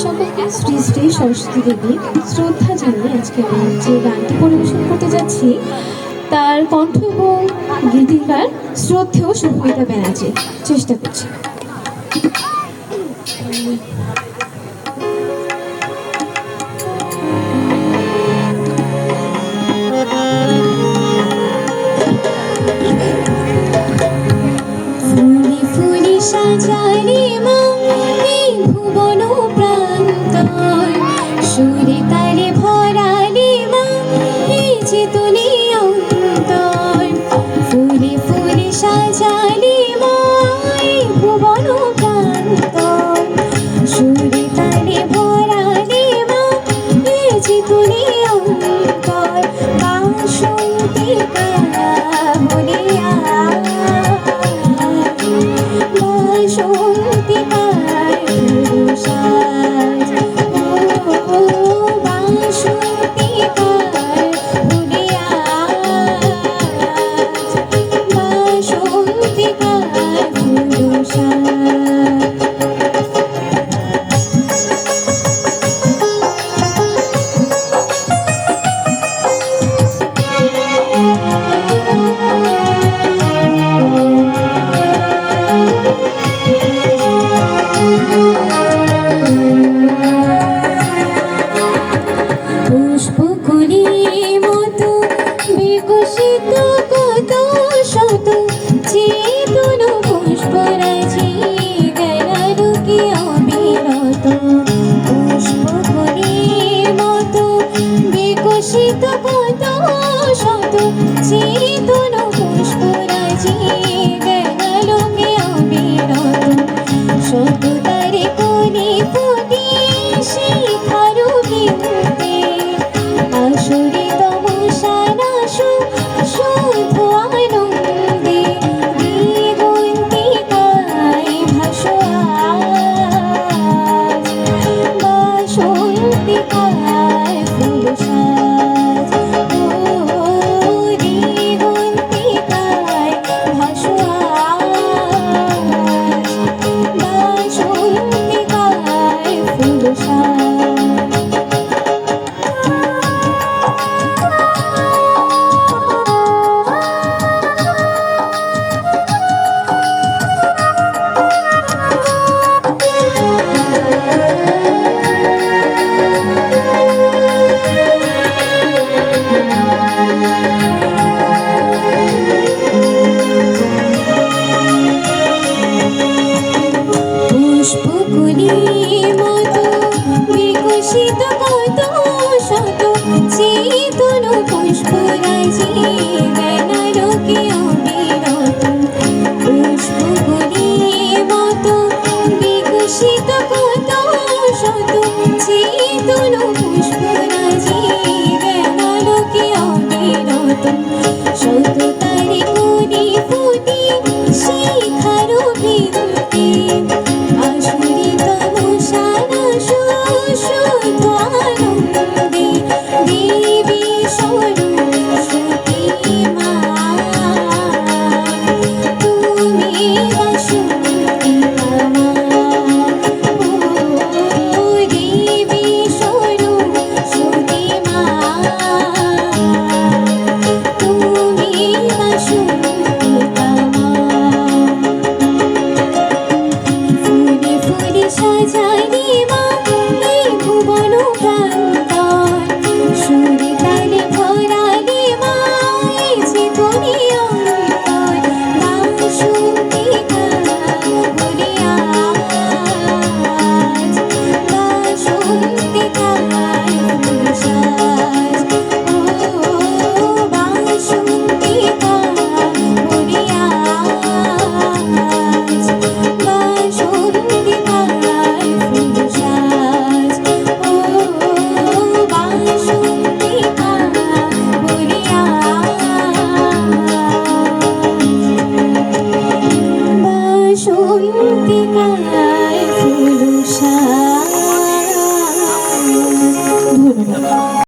সকলকে শ্রী শ্রী সরস্বতী দেবী শ্রদ্ধা জানিয়ে আজকে আমি যে গানটি পরিবেশন করতে যাচ্ছি, তার কণ্ঠ এবং গীতিকার শ্রদ্ধেয় সুমিতা ব্যানার্জি। চেষ্টা করছি। ফুলি ফুলি সাজালি মা ভুবন প্রা তুলি শীত কত শত চিত